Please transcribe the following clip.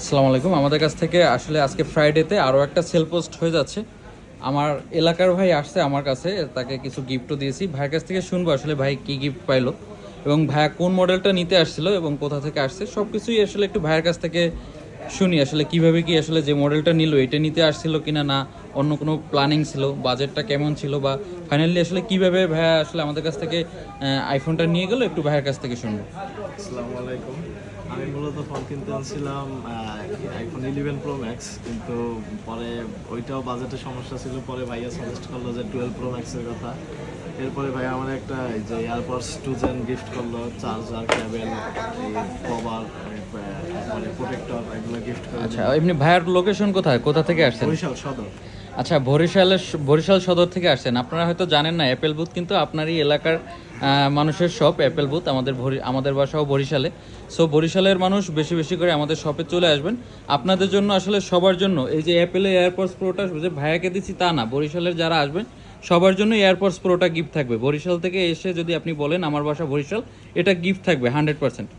আসসালামু আলাইকুম। আমাদের কাছ থেকে আসলে আজকে ফ্রাইডেতে আরও একটা সেল পোস্ট হয়ে যাচ্ছে। আমার এলাকার ভাই আসছে আমার কাছে, তাকে কিছু গিফটও দিয়েছি। ভাইয়ের কাছ থেকে শুনব আসলে ভাই কি গিফট পাইলো এবং ভাইয়া কোন মডেলটা নিতে আসছিল এবং কোথা থেকে আসছে সব কিছুই আসলে একটু ভাইয়ের কাছ থেকে শুনি, আসলে কীভাবে কি আসলে যে মডেলটা নিল, এটা নিতে আসছিল কিনা না, অন্য কোনো প্ল্যানিং ছিল বাজেটটা কেমন ছিল, বা ফাইনালি আসলে কীভাবে ভাইয়া আসলে আমাদের কাছ থেকে আইফোনটা নিয়ে গেলো, একটু ভাইয়ের কাছ থেকে শুনব। আসসালামু আলাইকুম। আমি মূলত ফোন কিনতে আনছিলাম আইফোন ইলেভেন প্রো ম্যাক্স কিন্তু পরে ওইটাও বাজেটের সমস্যা ছিল, পরে ভাইয়া সাজেস্ট করল যে টুয়েলভ প্রো ম্যাক্সের কথা। এরপরে ভাইয়া আমার একটা যে এয়ারপডস টু জেন গিফট করল চার্জার এই কভার প্রোটেক্টর এগুলো গিফট করে আচ্ছা এমনি ভাইয়ার লোকেশন কোথায়? কোথা থেকে আসছেন? বরিশাল সদর। আচ্ছা বরিশালের বরিশাল সদর থেকে আসছেন। আপনারা হয়তো জানেন না অ্যাপেল বুথ কিন্তু আপনারই এলাকার মানুষের শপ অ্যাপেল বুথ আমাদের আমাদের বাসাও বরিশালে। সো বরিশালের মানুষ বেশি বেশি করে আমাদের শপে চলে আসবেন। আপনাদের জন্য আসলে সবার জন্য এই যে অ্যাপেলের এয়ারপডস প্রোটা যে ভাইয়াকে দিচ্ছি তা না বরিশালের যারা আসবেন সবার জন্য এয়ারপডস প্রোটা গিফট থাকবে। বরিশাল থেকে এসে যদি আপনি বলেন আমার বাসা বরিশাল এটা গিফট থাকবে হান্ড্রেড পার্সেন্ট